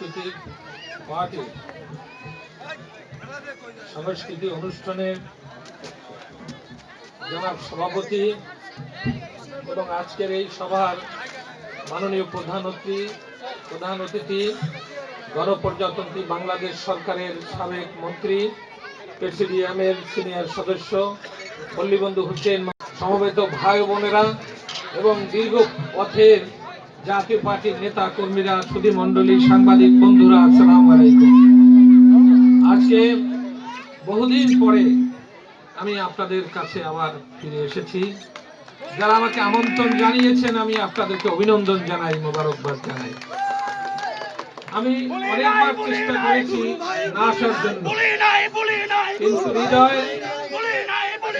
সাংস্কৃতিক পার্টি, সাংস্কৃতিক অনুষ্ঠানে জনাব সভাপতি এবং আজকের এই সভার মাননীয় প্রধান প্রধান অতিথি, গণপ্রজাতন্ত্রী বাংলাদেশ সরকারের সাবেক মন্ত্রী, প্রেসিডিয়ামের সিনিয়র সদস্য, পল্লীবন্ধু হোসেন, সমবেত ভাই বোনেরা এবং দীর্ঘ পথের জাতীয় পার্টির নেতা কর্মীরা সুধী মন্ডলী সাংবাদিক বন্ধুরা, আসসালাম আলাইকুম। আজকে বহুদিন পরে আমি আপনাদের কাছে আবার ফিরে এসেছি। যারা আমাকে আমন্ত্রণ জানিয়েছেন, আমি আপনাদেরকে অভিনন্দন জানাই, মোবারকবাদ জানাই। আমি অনেকবার চেষ্টা করেছি না আসার জন্য। কিন্তু হৃদয়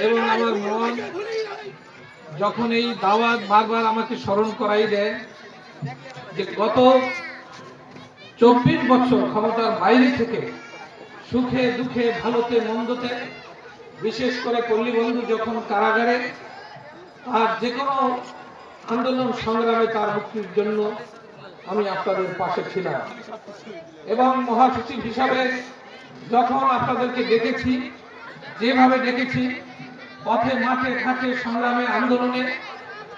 এবং আমার মন যখন এই দাওয়াত বারবার আমাকে স্মরণ করাই দেয় যে গত চব্বিশ বছর ক্ষমতার বাইরে থেকে সুখে দুঃখে ভালোতে মন্দতে, বিশেষ করে পল্লী বন্ধু যখন কারাগারে, আর যে কোনো আন্দোলন সংগ্রামে তার মুক্তির জন্য আমি আপনাদের পাশে ছিলাম। এবং মহাসচিব হিসাবে যখন আপনাদেরকে দেখেছি, যেভাবে দেখেছি, পথে, মাঠে, ঘাটে, সংগ্রামে, আন্দোলনে,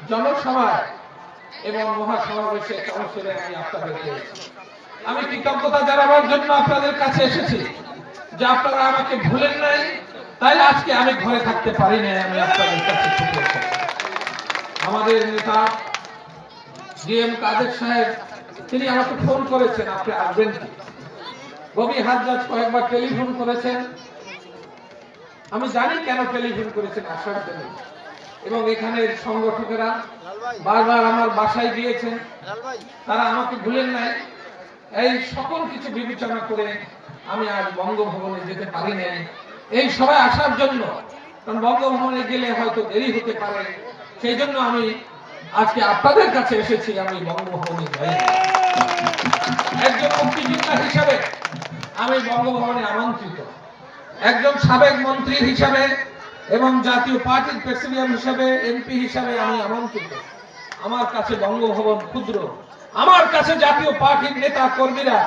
জনসভায় এবং মহাসমাবেশে কাউন্সিলে আমি আপনাদেরকে আমি কৃতজ্ঞতা জানাবার জন্য আপনাদের কাছে এসেছি যে আপনারা আমাকে ভুলেন নাই। তাই আজকে আমি ঘরে থাকতে পারি নাই, আমি আপনাদের কাছে আমাদের নেতা জিএম কাদের সাহেব, তিনি আমাকে ফোন করেছেন, আপনি আসবেন কি? রবি হাজরাজ কয়েকবার টেলিফোন করেছেন। আমি জানি কেন টেলিফোন করেছেন, আসার জন্য। এবং এখানের সংগঠকেরা বারবার আমার বাসায় গিয়েছেন। তারা আমাকে ভুলেন নাই। এই সকল কিছু বিবেচনা করে আমি আজ বঙ্গভবনে যেতে পারি নাই। এই সবাই আসার জন্য, কারণ বঙ্গভবনে গেলে হয়তো দেরি হতে পারে। সেই জন্য আমি আজকে আপনাদের কাছে এসেছি, আমি বঙ্গভবনে যাই। একজন মুক্তিযোদ্ধা হিসাবে আমি বঙ্গভবনে আমন্ত্রিত। একজন সাবেক মন্ত্রী হিসাবে এবং জাতীয় পার্টির প্রেসিডিয়াম হিসাবে, এমপি হিসাবে আমি আমন্ত্রিত। আমার কাছে বঙ্গভবন ক্ষুদ্র। আমার কাছে জাতীয় পার্টির নেতা কর্মীরা,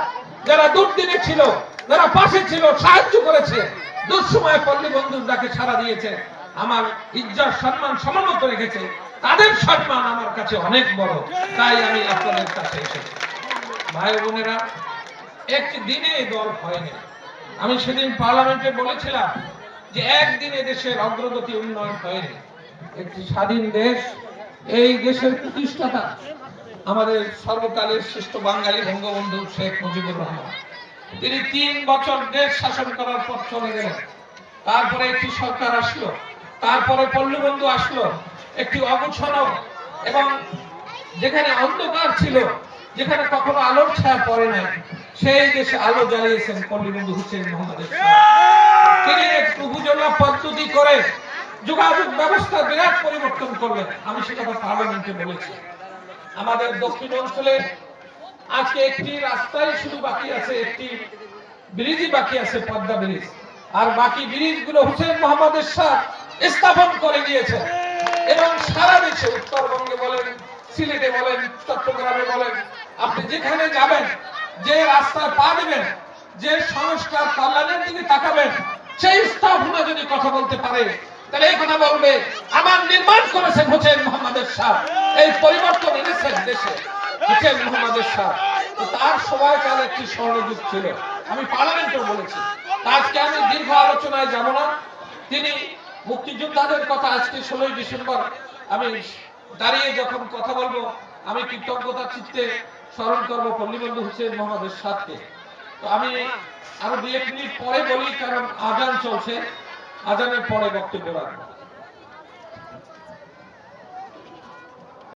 যারা দুর্দিনে ছিল, যারা পাশে ছিল, সাহায্য করেছে, দুঃসময় পল্লী বন্ধুর ডাকে সারা দিয়েছে। আমার ইজ্জত, সম্মান সমানত রেখেছে। তাদের সম্মান আমার কাছে অনেক বড়। তাই আমি আপনাদের কাছে এসেছি। ভাই বোনেরা, একটি দিনে দল হয়নি। আমি সেদিন পার্লামেন্টে বলেছিলাম যে একদিনে দেশের অগ্রগতি উন্নয়ন হয়নি, একটি স্বাধীন দেশ, এই দেশের প্রতিষ্ঠাতা আমাদের সর্বকালের শ্রেষ্ঠ বাঙালি বঙ্গবন্ধু শেখ মুজিবুর রহমান। তিনি তিন বছর দেশ শাসন করার পর চলে গেলেন। তারপরে একটি সরকার আসলো, তারপরে পল্লীবন্ধু আসলো, একটি অগুছানো এবং যেখানে অন্ধকার ছিল, যেখানে কখনো আলোর ছায়া পড়ে নাই সেই দেশে আলো জ্বালিয়েছেন পল্লীবন্ধু হুসেন মোহাম্মদ তিনি একটু উপজেলা পদ্ধতি করে যোগাযোগ ব্যবস্থা বিরাট পরিবর্তন করলেন। আমি সে কথা পার্লামেন্টে বলেছি। আমাদের দক্ষিণ অঞ্চলে আজকে একটি রাস্তায় শুধু বাকি আছে একটি ব্রিজই বাকি আছে পদ্মা ব্রিজ। আর বাকি ব্রিজগুলো হুসেন মোহাম্মদের সাথ স্থাপন করে দিয়েছে এবং সারা দেশে উত্তরবঙ্গে বলেন সিলেটে বলেন চট্টগ্রামে বলেন আপনি যেখানে যাবেন যে রাস্তায় পা দেবেন, যে সংস্কার কল্যাণের দিকে তাকাবেন, সেই স্থাপনা যদি কথা বলতে পারে, তাহলে এই কথা বলবে, আমার নির্মাণ করেছেন হোসেন মোহাম্মদের সাহ এই পরিবর্তন এনেছেন দেশে হোসেন মোহাম্মদের তো তার সময়কাল একটি স্বর্ণযুগ ছিল। আমি পার্লামেন্টে বলেছি। আজকে আমি দীর্ঘ আলোচনায় যাব না। তিনি মুক্তিযোদ্ধাদের কথা আজকে ষোলোই ডিসেম্বর আমি দাঁড়িয়ে যখন কথা বলব, আমি কৃতজ্ঞতা চিত্তে স্মরণ করব, পল্লীবন্ধু হুসেন মোহাম্মদের সাথে। তো আমি আরও দু এক মিনিট পরে বলি, কারণ আজান চলছে। আজানের পরে বক্তব্য রাখব।